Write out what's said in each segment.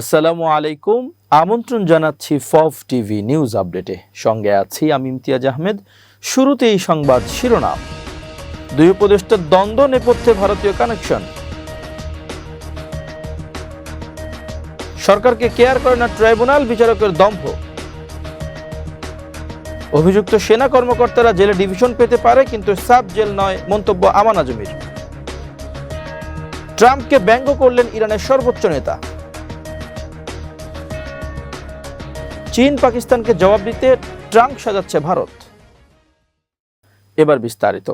আসসালামু আলাইকুম। আমন্ত্রণ জানাচ্ছি ফফ টিভি নিউজ আপডেটে। সঙ্গে আছি আমি ইমতিয়াজ আহমেদ। শুরুতেই সংবাদ শিরোনাম। দুই উপদেষ্টার দ্বন্দ্ব নেপথ্যে ভারতীয় কানেকশন। সরকারকে কেয়ার করে না ট্রাইব্যুনাল, বিচারকের দম্ভ। অভিযুক্ত সেনা কর্মকর্তারা জেলে ডিভিশন পেতে পারে, কিন্তু সাব জেল নয়, মন্তব্য আমান আজমির। ট্রাম্পকে ব্যঙ্গ করলেন ইরানের সর্বোচ্চ নেতা। চীন পাকিস্তানকে জবাব দিতে ট্রাঙ্ক সাজাচ্ছে ভারত। এবার বিস্তারিত।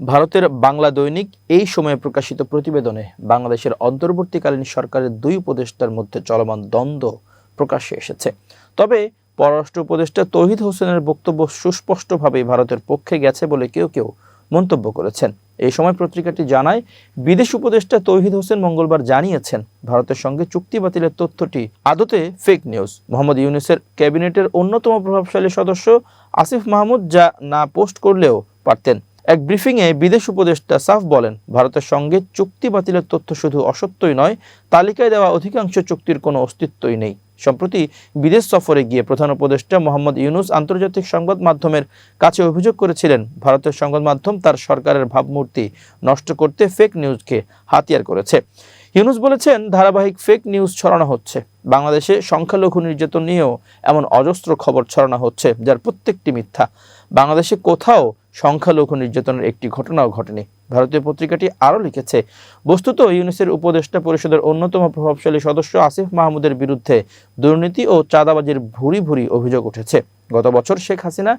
ভারতের বাংলা দৈনিক এই সময়ে প্রকাশিত প্রতিবেদনে বাংলাদেশের অন্তর্বর্তীকালীন সরকারের দুই উপদেষ্টার মধ্যে চলমান দ্বন্দ্ব প্রকাশ্যে এসেছে। তবে পররাষ্ট্র উপদেষ্টা তৌহিদ হোসেনের বক্তব্য সুস্পষ্টভাবেই ভারতের পক্ষে গেছে বলে কেউ কেউ মন্তব্য করেছেন। এই সময় পত্রিকাটি জানায়, বিদেশ উপদেষ্টা তৌহিদ হোসেন মঙ্গলবার জানিয়েছেন, ভারতের সঙ্গে চুক্তি বাতিলের তথ্যটি আদতে ফেক নিউজ মোহাম্মদ ইউনুসের ক্যাবিনেটের অন্যতম প্রভাবশালী সদস্য আসিফ মাহমুদ যা না পোস্ট করলেও পারতেন। এক ব্রিফিংয়ে বিদেশ উপদেষ্টা সাফ বলেন, ভারতের সঙ্গে চুক্তি বাতিলের তথ্য শুধু অসত্যই নয়, তালিকায় দেওয়া অধিকাংশ চুক্তির কোনো অস্তিত্বই নেই। সম্প্রতি বিদেশ সফরে গিয়ে প্রধান উপদেষ্টা মোহাম্মদ ইউনুস আন্তর্জাতিক সংবাদ মাধ্যমের কাছে অভিযোগ করেছিলেন, ভারতের সংবাদ মাধ্যম তার সরকারের ভাবমূর্তি নষ্ট করতে ফেক নিউজকে হাতিয়ার করেছে। ইউনুস বলেছেন, ধারাবাহিক ফেক নিউজ ছড়ানো হচ্ছে। বাংলাদেশে সংখ্যালঘু নির্যাতন নিয়েও এমন অজস্র খবর ছড়ানো হচ্ছে, যার প্রত্যেকটি মিথ্যা। বাংলাদেশে কোথাও সংখ্যালঘু নির্যাতনের একটি ঘটনাও ঘটেনি। ভারতীয় পত্রিকাটি আরও লিখেছে, বস্তুত ইউনিসের উপদেষ্টা পরিষদের অন্যতম প্রভাবশালী সদস্য আসিফ মাহমুদের বিরুদ্ধে দুর্নীতি ও চাঁদাবাজির ভুরি ভুরি অভিযোগ উঠেছে। গত বছর শেখ হাসিনা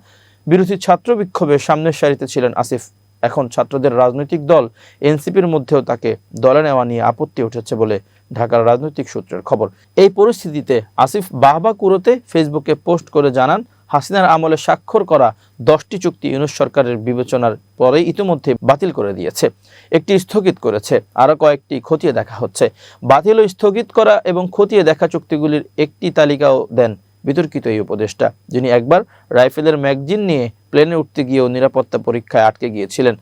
বিরোধী ছাত্র বিক্ষোভে সামনের সারিতে ছিলেন আসিফ। এখন ছাত্রদের রাজনৈতিক দল এনসিপির মধ্যেও তাকে দলে নেওয়া নিয়ে আপত্তি উঠেছে বলে ঢাকার রাজনৈতিক সূত্রের খবর। এই পরিস্থিতিতে আসিফ বাহবা কুরোতে ফেসবুকে পোস্ট করে জানান হাসিনার আমলে স্বাক্ষর করা দশটি চুক্তি ইউনুস সরকারের বিবেচনার পরে ইতিমধ্যে বাতিল করে দিয়েছে। একটি স্থগিত করেছে, আরও কয়েকটি খতিয়ে দেখা হচ্ছে। বাতিল ও স্থগিত করা এবং খতিয়ে দেখা চুক্তিগুলির একটি তালিকাও দেন বিতর্কিত এই উপদেষ্টা, যিনি একবার রাইফেলের ম্যাগজিন নিয়ে প্লেনে উঠতে গিয়েও নিরাপত্তা পরীক্ষায় আটকে গিয়েছিলেন।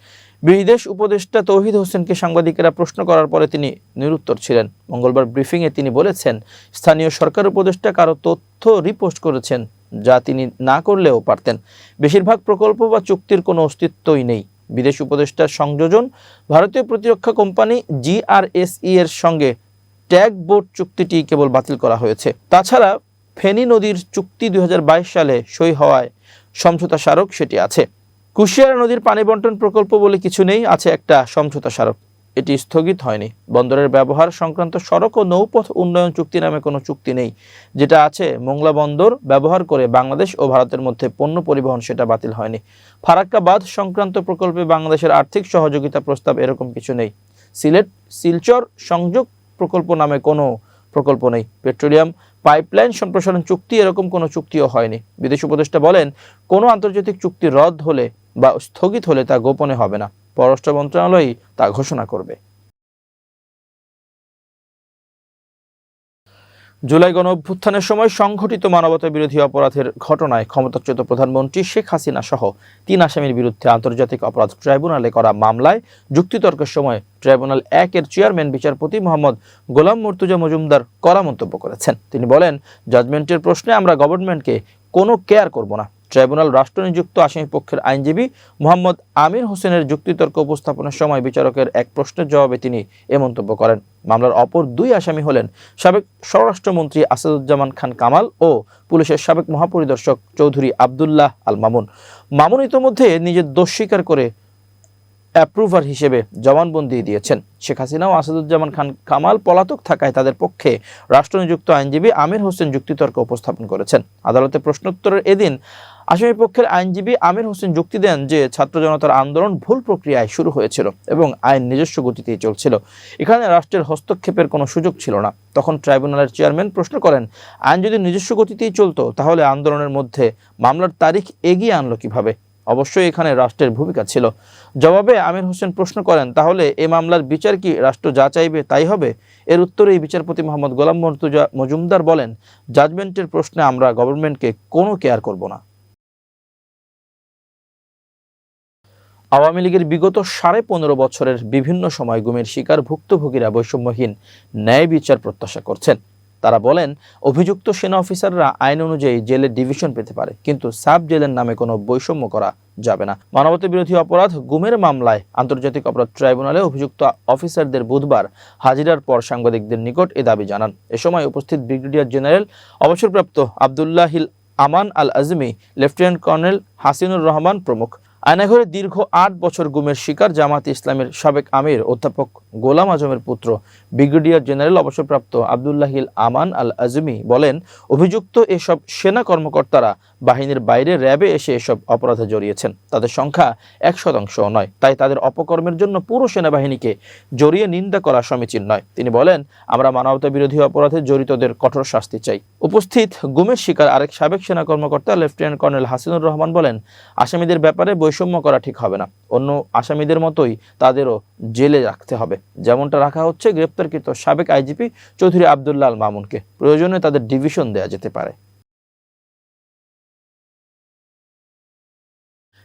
বিদেশ উপদেষ্টা তৌহিদ হোসেনকে সাংবাদিকেরা প্রশ্ন করার পরে তিনি নিরুত্তর ছিলেন। মঙ্গলবার ব্রিফিংয়ে তিনি বলেছেন, স্থানীয় সরকার উপদেষ্টা কারও তথ্য রিপোস্ট করেছেন যা তিনি না করলেও পারতেন। বেশিরভাগ প্রকল্প বা চুক্তির কোনো অস্তিত্বই নেই। বিদেশ উপদেষ্টার সংযোজন, ভারতীয় প্রতিরক্ষা কোম্পানি জিআরএসই এর সঙ্গে ট্যাগ বোর্ড চুক্তিটি কেবল বাতিল করা হয়েছে। তাছাড়া ফেনী নদীর চুক্তি দুই হাজার বাইশ সালে সই হওয়ায় সমঝোতা স্মারক সেটি আছে। কুশিয়ারা নদীর পানি বন্টন প্রকল্প বলে কিছু নেই, আছে একটা সমঝোতা স্মারক। এটি স্থগিত হয়নি। বন্দরের ব্যবহার সংক্রান্ত সড়ক ও নৌপথ উন্নয়ন চুক্তি নামে কোনো চুক্তি নেই। যেটা আছে, মোংলা বন্দর ব্যবহার করে বাংলাদেশ ও ভারতের মধ্যে পণ্য পরিবহন সেটা বাতিল হয়নি। ফারাক্কা বাঁধ সংক্রান্ত প্রকল্পে বাংলাদেশের আর্থিক সহযোগিতা প্রস্তাব এরকম কিছু নেই। সিলেট, শিলচর সংযোগ প্রকল্প নামে কোনো প্রকল্প নেই। পেট্রোলিয়াম পাইপলাইন সম্প্রসারণ চুক্তি এরকম কোনো চুক্তিও হয়নি। বিদেশ উপদেষ্টা বলেন, কোনো আন্তর্জাতিক চুক্তি রদ হলে বা স্থগিত হলে তা গোপনে হবে না। পররাষ্ট্র মন্ত্রণালয়ই তা ঘোষণা করবে। জুলাই গণ অভ্যুত্থানের সময় সংঘটিত মানবতা বিরোধী অপরাধের ঘটনায় ক্ষমতাচ্যুত প্রধানমন্ত্রী শেখ হাসিনা সহ তিন আসামির বিরুদ্ধে আন্তর্জাতিক অপরাধ ট্রাইব্যুনালে করা মামলায় যুক্তিতর্কের সময় ট্রাইব্যুনাল একের চেয়ারম্যান বিচারপতি মোহাম্মদ গোলাম মর্তুজা মজুমদার কড়া মন্তব্য করেছেন। তিনি বলেন, জাজমেন্টের প্রশ্নে আমরা গভর্নমেন্টকে কোনো কেয়ার করব না। ট্রাইব্যুনাল রাষ্ট্রনিযুক্ত আসামি পক্ষের আইনজীবী মোহাম্মদ আমির হোসেনের যুক্তিতর্ক উপস্থাপনের সময় বিচারকের এক প্রশ্নের জবাবে তিনি এ মন্তব্য করেন। মামলার অপর দুই আসামি হলেন সাবেক স্বরাষ্ট্রমন্ত্রী আসাদুজ্জামান খান কামাল ও পুলিশের সাবেক মহাপরিদর্শক চৌধুরী আবদুল্লাহ আল মামুন। মামুন ইতোমধ্যে নিজের দোষ স্বীকার করে অ্যাপ্রুভার হিসেবে জবানবন্দি দিয়েছেন। শেখ হাসিনা ও আসাদুজ্জামান খান কামাল পলাতক থাকায় তাদের পক্ষে রাষ্ট্রনিযুক্ত আইনজীবী আমির হোসেন যুক্তিতর্ক উপস্থাপন করেছেন। আদালতে প্রশ্নোত্তরের এদিন আসামি পক্ষের আইনজীবী আমির হোসেন যুক্তি দেন যে ছাত্র জনতার আন্দোলন ভুল প্রক্রিয়ায় শুরু হয়েছিল এবং আইন নিজস্ব গতিতেই চলছিল। এখানে রাষ্ট্রের হস্তক্ষেপের কোনো সুযোগ ছিল না। তখন ট্রাইব্যুনালের চেয়ারম্যান প্রশ্ন করেন, আইন যদি নিজস্ব গতিতেই চলতো, তাহলে আন্দোলনের মধ্যে মামলার তারিখ এগিয়ে আনলো কীভাবে? অবশ্যই এখানে রাষ্ট্রের ভূমিকা ছিল। জবাবে আমির হোসেন প্রশ্ন করেন, তাহলে এ মামলার বিচার কি রাষ্ট্র যা চাইবে তাই হবে? এর উত্তরে এই বিচারপতি মোহাম্মদ গোলাম মর্তুজা মজুমদার বলেন, জাজমেন্টের প্রশ্নে আমরা গভর্নমেন্টকে কোনো কেয়ার করব না। আওয়ামী লীগের বিগত সাড়ে পনেরো বছরের বিভিন্ন সময় গুমের শিকার ভুক্তভোগীরা বৈষম্যহীন ন্যায় বিচার প্রত্যাশা করছেন। তারা বলেন, অভিযুক্ত সেনা অফিসাররা আইন অনুযায়ী জেলের ডিভিশন পেতে পারে, কিন্তু সাব জেলের নামে কোনো বৈষম্য করা যাবে না। মানবতা বিরোধী অপরাধ গুমের মামলায় আন্তর্জাতিক অপরাধ ট্রাইব্যুনালে অভিযুক্ত অফিসারদের বুধবার হাজিরার পর সাংবাদিকদের নিকট এ দাবি জানান। এ সময় উপস্থিত ব্রিগেডিয়ার জেনারেল অবসরপ্রাপ্ত আবদুল্লাহিল আমান আল আজমি লেফটেন্যান্ট কর্নেল হাসিনুর রহমান প্রমুখ। আয়নাঘরে দীর্ঘ আট বছর গুমের শিকার জামাত ইসলামের সাবেক আমির, অধ্যাপক গোলাম আজমের পুত্র ব্রিগেডিয়ার জেনারেল অবসরপ্রাপ্ত আবদুল্লাহিল আমান আল আজমি বলেন, অভিযুক্ত এসব সেনা কর্মকর্তারা বাহিনীর বাইরে র্যাবে এসে এসব অপরাধে জড়িয়েছেন। তাদের সংখ্যা এক শতাংশ নয়। তাই তাদের অপকর্মের জন্য পুরো সেনাবাহিনীকে জড়িয়ে নিন্দা করা সমীচীন নয়। তিনি বলেন, আমরা মানবতা বিরোধী অপরাধে জড়িতদের কঠোর শাস্তি চাই। উপস্থিত গুমের শিকার আরেক সাবেক সেনা কর্মকর্তা লেফটেন্যান্ট কর্নেল হাসিনুর রহমান বলেন, আসামিদের ব্যাপারে বৈষম্য করা ঠিক হবে না। অন্য আসামিদের মতোই তাদেরও জেলে রাখতে হবে। যেমনটা রাখা হচ্ছে গ্রেপ্তারকৃত সাবেক আইজিপি চৌধুরী আবদুল্লাহ মামুনকে। প্রয়োজনে তাদের ডিভিশন দেয়া যেতে পারে।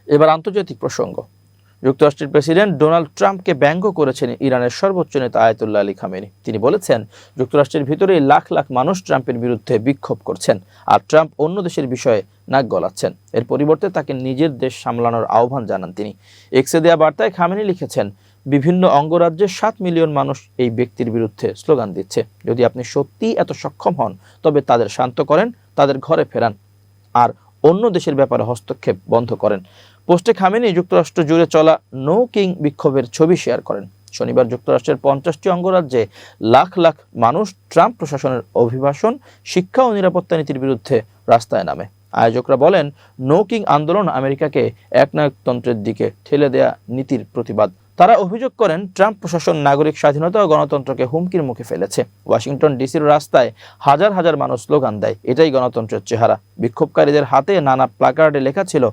এবার আন্তর্জাতিক প্রসঙ্গ। যুক্তরাষ্ট্রের প্রেসিডেন্ট ডোনাল্ড ট্রাম্পকে ব্যঙ্গ করেছেন ইরানের সর্বোচ্চ নেতা আয়াতুল্লাহ আলী খামেনি। তিনি বলেছেন, যুক্তরাষ্ট্রের ভিতরেই লাখ লাখ মানুষ ট্রাম্পের বিরুদ্ধে বিক্ষোভ করছেন আর ট্রাম্প অন্য দেশের বিষয়ে নাক গলাচ্ছেন। এর পরিবর্তে তাকে নিজের দেশ সামলানোর আহ্বান জানান তিনি। এক্সে দেয়া বার্তায় খামেনি লিখেছেন, বিভিন্ন অঙ্গরাজ্যে সাত মিলিয়ন মানুষ এই ব্যক্তির বিরুদ্ধে স্লোগান দিচ্ছে। যদি আপনি সত্যিই এত সক্ষম হন, তবে তাদের শান্ত করেন, তাদের ঘরে ফেরান, আর অন্য দেশের ব্যাপারে হস্তক্ষেপ বন্ধ করেন। পোস্টে খামেনি যুক্তরাষ্ট্র জুড়ে চলা নো কিং বিক্ষোভের ছবি শেয়ার করেন। শনিবার যুক্তরাষ্ট্রের পঞ্চাশটি অঙ্গরাজ্যে লাখ লাখ মানুষ ট্রাম্প প্রশাসনের অভিবাসন, শিক্ষা ও নিরাপত্তা নীতির বিরুদ্ধে রাস্তায় নামে। আয়োজকরা বলেন, নো কিং আন্দোলন আমেরিকাকে একনায়কতন্ত্রের দিকে ঠেলে দেয়া নীতির প্রতিবাদ। তারা অভিযোগ করেন, ট্রাম্প প্রশাসন নাগরিক স্বাধীনতা ও গণতন্ত্রকে হুমকির মুখে ফেলেছে। ওয়াশিংটন ডিসির রাস্তায় হাজার হাজার মানুষ স্লোগান দেয়, এটাই গণতন্ত্রের চেহারা। বিক্ষোভকারীদের হাতে নানা প্লাকার্ডে লেখা ছিল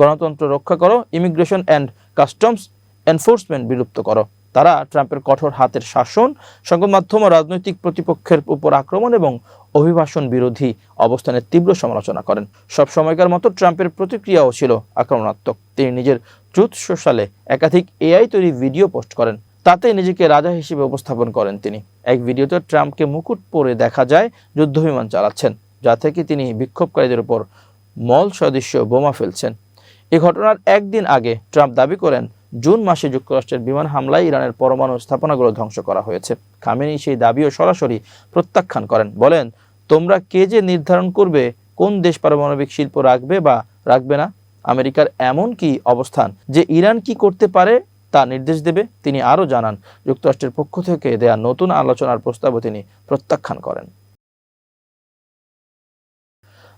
গণতন্ত্র রক্ষা করো ইমিগ্রেশন অ্যান্ড কাস্টমস এনফোর্সমেন্ট বিলুপ্ত করো। তারা ট্রাম্পের কঠোর হাতের শাসন, সংবাদ মাধ্যম ও রাজনৈতিক প্রতিপক্ষের উপর আক্রমণ এবং অভিবাসন বিরোধী অবস্থানের তীব্র সমালোচনা করেন। সব সময়কার মতো ট্রাম্পের প্রতিক্রিয়াও ছিল আক্রমণাত্মক। তিনি নিজের ট্রুথ সোশ্যালে একাধিক এআই তৈরি ভিডিও পোস্ট করেন। তাতে নিজেকে রাজা হিসেবে উপস্থাপন করেন তিনি। এক ভিডিওতে ট্রাম্পকে মুকুট পরে দেখা যায়, যুদ্ধবিমান চালাচ্ছেন, যা থেকে তিনি বিক্ষোভকারীদের উপর মল সদৃশ্য বোমা ফেলছেন। এ ঘটনার একদিন আগে ট্রাম্প দাবি করেন, জুন মাসে যুক্তরাষ্ট্রের বিমান হামলায় ইরানের পরমাণু স্থাপনাগুলো ধ্বংস করা হয়েছে। খামেনি সেই দাবিও সরাসরি প্রত্যাখ্যান করেন, বলেন, তোমরা কে যে নির্ধারণ করবে, কোন দেশ পারমাণবিক শিল্প রাখবে বা রাখবে না? আমেরিকার এমন কি অবস্থান যে ইরান কি করতে পারে তা নির্দেশ দেবে? তিনি আরও জানান, যুক্তরাষ্ট্রের পক্ষ থেকে দেয়া নতুন আলোচনার প্রস্তাবও তিনি প্রত্যাখ্যান করেন।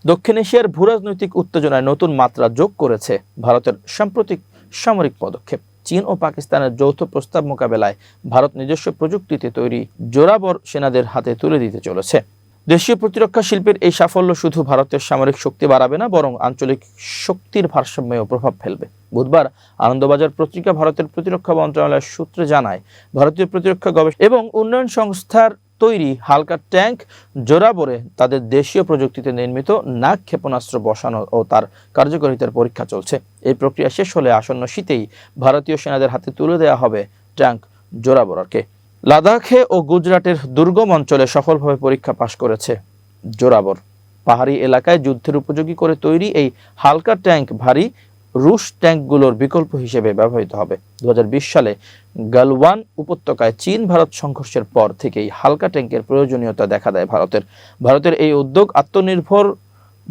দক্ষিণ এশিয়ার ভূরাজনৈতিক উত্তেজনায় নতুন মাত্রা যোগ করেছে ভারতের সাম্প্রতিক সামরিক পদক্ষেপ। চীন ও পাকিস্তানের যৌথ প্রস্তাব মোকাবেলায় ভারত নিজস্ব প্রযুক্তিতে তৈরি জোরাবর সেনাদের হাতে তুলে দিতে চলেছে। দেশীয় প্রতিরক্ষা শিল্পের এই সাফল্য শুধু ভারতের সামরিক শক্তি বাড়াবে না, বরং আঞ্চলিক শক্তির ভারসাম্যেও প্রভাব ফেলবে। বুধবার আনন্দবাজার পত্রিকা ভারতের প্রতিরক্ষা মন্ত্রণালয়ের সূত্রে জানায়, ভারতীয় প্রতিরক্ষা গবেষণা এবং উন্নয়ন সংস্থার তৈরি হালকা ট্যাঙ্ক জোরাবরে তাদের দেশীয় প্রযুক্তিতে নির্মিত নাক ক্ষেপণাস্ত্র বসানো ও তার কার্যকারিতার পরীক্ষা চলছে। এই প্রক্রিয়া শেষ হলে আসন্ন শীতেই ভারতীয় সেনাদের হাতে তুলে দেওয়া হবে ট্যাঙ্ক জোরাবরকে লাদাখে ও গুজরাটের দুর্গম অঞ্চলে সফলভাবে পরীক্ষা পাশ করেছে জোরাবর পাহাড়ি এলাকায় যুদ্ধের উপযোগী করে তৈরি এই হালকা ট্যাঙ্ক ভারী রুশ ট্যাঙ্কগুলোর বিকল্প হিসেবে ব্যবহৃত হবে। দু হাজার বিশ সালে গালওয়ান উপত্যকায় চীন ভারত সংঘর্ষের পর থেকেই হালকা ট্যাঙ্কের প্রয়োজনীয়তা দেখা দেয় ভারতের। ভারতের এই উদ্যোগ আত্মনির্ভর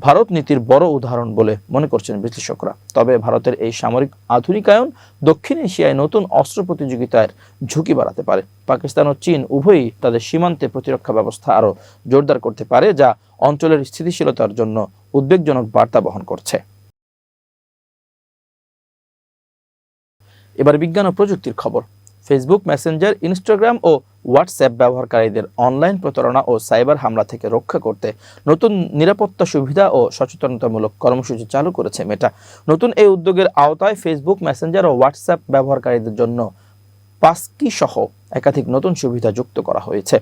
ভারত নীতির বড় উদাহরণ বলে মনে করছেন বিশ্লেষকরা। তবে ভারতের এই সামরিক আধুনিকায়ন দক্ষিণ এশিয়ায় নতুন অস্ত্র প্রতিযোগিতার ঝুঁকি বাড়াতে পারে। পাকিস্তান ও চীন উভয়ই তাদের সীমান্তে প্রতিরক্ষা ব্যবস্থা আরও জোরদার করতে পারে, যা অঞ্চলের স্থিতিশীলতার জন্য উদ্বেগজনক বার্তা বহন করছে। এবার বিজ্ঞান ও প্রযুক্তির খবর। ফেসবুক মেসেঞ্জার ইনস্টাগ্রাম ও হোয়াটসঅ্যাপ ব্যবহারকারীদের অনলাইন প্রতারণা ও সাইবার হামলা থেকে রক্ষা করতে নতুন নিরাপত্তা সুবিধা ও সচেতনতামূলক কর্মসূচি চালু করেছে মেটা নতুন এই উদ্যোগের আওতায় ফেসবুক মেসেঞ্জার ও হোয়াটসঅ্যাপ ব্যবহারকারীদের জন্য পাসকি সহ একাধিক নতুন সুবিধা যুক্ত করা হয়েছে।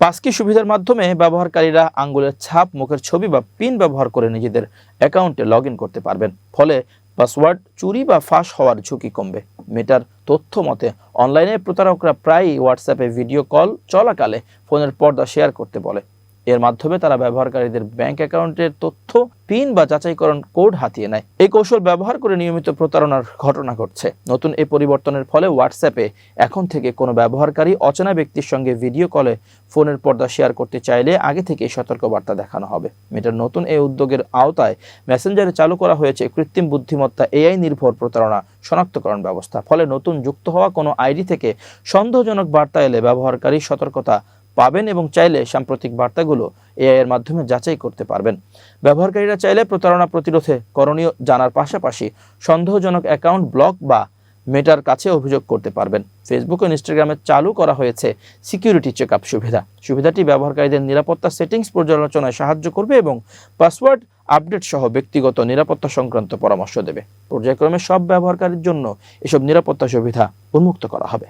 পাসকি সুবিধার মাধ্যমে ব্যবহারকারীরা আঙ্গুলের ছাপ, মুখের ছবি বা পিন ব্যবহার করে নিজেদের অ্যাকাউন্টে লগ করতে পারবেন। ফলে পাসওয়ার্ড চুরি বা ফাঁস হওয়ার ঝুঁকি কমবে। মেটার তথ্য মতে, অনলাইনে প্রতারকরা প্রায়ই হোয়াটসঅ্যাপে ভিডিও কল চলাকালে ফোনের পর্দা শেয়ার করতে বলে। এর মাধ্যমে তারা ব্যবহারকারীদের ব্যাংক অ্যাকাউন্টের তথ্য পিন বা যাচাইকরণ কোড হাতিয়ে নেয়। এই কৌশল ব্যবহার করে নিয়মিত প্রতারণার ঘটনা ঘটছে। নতুন এই পরিবর্তনের ফলে হোয়াটসঅ্যাপে এখন থেকে কোনো ব্যবহারকারী অচেনা ব্যক্তির সঙ্গে ভিডিও কলে ফোনের পর্দা শেয়ার করতে চাইলে আগে থেকেই সতর্কবার্তা দেখানো হবে। মেটার নতুন এই উদ্যোগের আওতায় মেসেঞ্জারে চালু করা হয়েছে কৃত্রিম বুদ্ধিমত্তা এআই নির্ভর প্রতারণা শনাক্তকরণ ব্যবস্থা। ফলে নতুন যুক্ত হওয়া কোনো আইডি থেকে সন্দেহজনক বার্তা এলে ব্যবহারকারী সতর্কতা পাবেন এবং চাইলে সাম্প্রতিক বার্তাগুলো এআই এর মাধ্যমে যাচাই করতে পারবেন। ব্যবহারকারীরা চাইলে প্রতারণা প্রতিরোধে করণীয় জানার পাশাপাশি সন্দেহজনক অ্যাকাউন্ট ব্লক বা মেটার কাছে অভিযোগ করতে পারবেন। ফেসবুক ও ইনস্টাগ্রামে চালু করা হয়েছে সিকিউরিটি চেক আপ সুবিধা। সুবিধাটি ব্যবহারকারীদের নিরাপত্তা সেটিংস পর্যালোচনায় সাহায্য করবে এবং পাসওয়ার্ড আপডেট সহ ব্যক্তিগত নিরাপত্তা সংক্রান্ত পরামর্শ দেবে। পর্যায়ক্রমে সব ব্যবহারকারীর জন্য এসব নিরাপত্তা সুবিধা উন্মুক্ত করা হবে।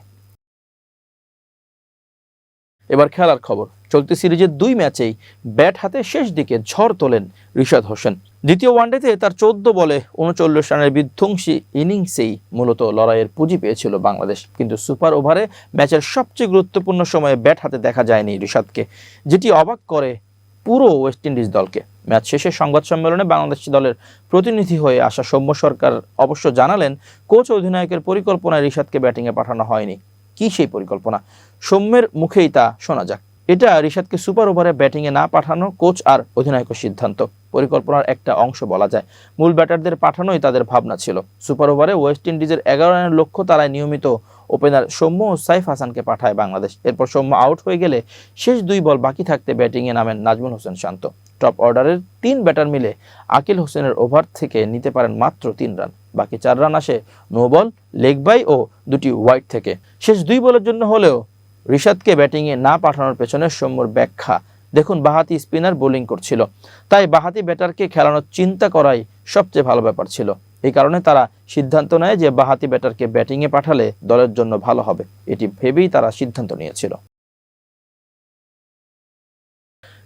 এবার খেলার খবর। চলতি সিরিজের দুই ম্যাচেই ব্যাট হাতে শেষ দিকে ঝড় তোলেন রিশাদ হোসেন। দ্বিতীয় ওয়ানডেতে তার চোদ্দ বলে উনচল্লিশ রানের বিধ্বংসী ইনিংসেই মূলত লড়াইয়ের পুঁজি পেয়েছিল বাংলাদেশ। কিন্তু সুপার ওভারে ম্যাচের সবচেয়ে গুরুত্বপূর্ণ সময়ে ব্যাট হাতে দেখা যায়নি রিশাদকে, যেটি অবাক করে পুরো ওয়েস্ট ইন্ডিজ দলকে। ম্যাচ শেষে সংবাদ সম্মেলনে বাংলাদেশ দলের প্রতিনিধি হয়ে আসা সৌম্য সরকার অবশ্য জানালেন, কোচ, অধিনায়কের পরিকল্পনায় রিশাদকে ব্যাটিংয়ে পাঠানো হয়নি। কি সেই পরিকল্পনা? সৌম্যের মুখেই তা শোনা যাক। এটা রিশাদকে সুপার ওভারে ব্যাটিংয়ে না পাঠানো কোচ আর অধিনায়কের সিদ্ধান্ত। পরিকল্পনার একটা অংশ বলা যায়। মূল ব্যাটারদের পাঠানোই তাদের ভাবনা ছিল। সুপার ওভারে ওয়েস্ট ইন্ডিজের এগারো রানের লক্ষ্য তারাই নিয়মিত ওপেনার সৌম্য ও সাইফ হাসানকে পাঠায় বাংলাদেশ। এরপর সৌম্য আউট হয়ে গেলে শেষ দুই বল বাকি থাকতে ব্যাটিংয়ে নামেন নাজমুল হোসেন শান্ত। টপ অর্ডারের তিন ব্যাটার মিলে আকিল হোসেনের ওভার থেকে নিতে পারেন মাত্র তিন রান। বাকি চার রান আসে নো বল, লেগ বাই ও দুটি হোয়াইট থেকে। শেষ দুই বলের জন্য হলেও রিশাদকে ব্যাটিংয়ে না পাঠানোর পেছনে সৌম্যর ব্যাখ্যা। দেখুন, বাহাতি স্পিনার বোলিং করছিল। তাই বাহাতি ব্যাটারকে খেলানোর চিন্তা করাই সবচেয়ে ভালো ব্যাপার ছিল। এই কারণে তারা সিদ্ধান্ত নেয় যে বাহাতি ব্যাটারকে ব্যাটিংয়ে পাঠালে দলের জন্য ভালো হবে। এটি ভেবেই তারা সিদ্ধান্ত নিয়েছিল।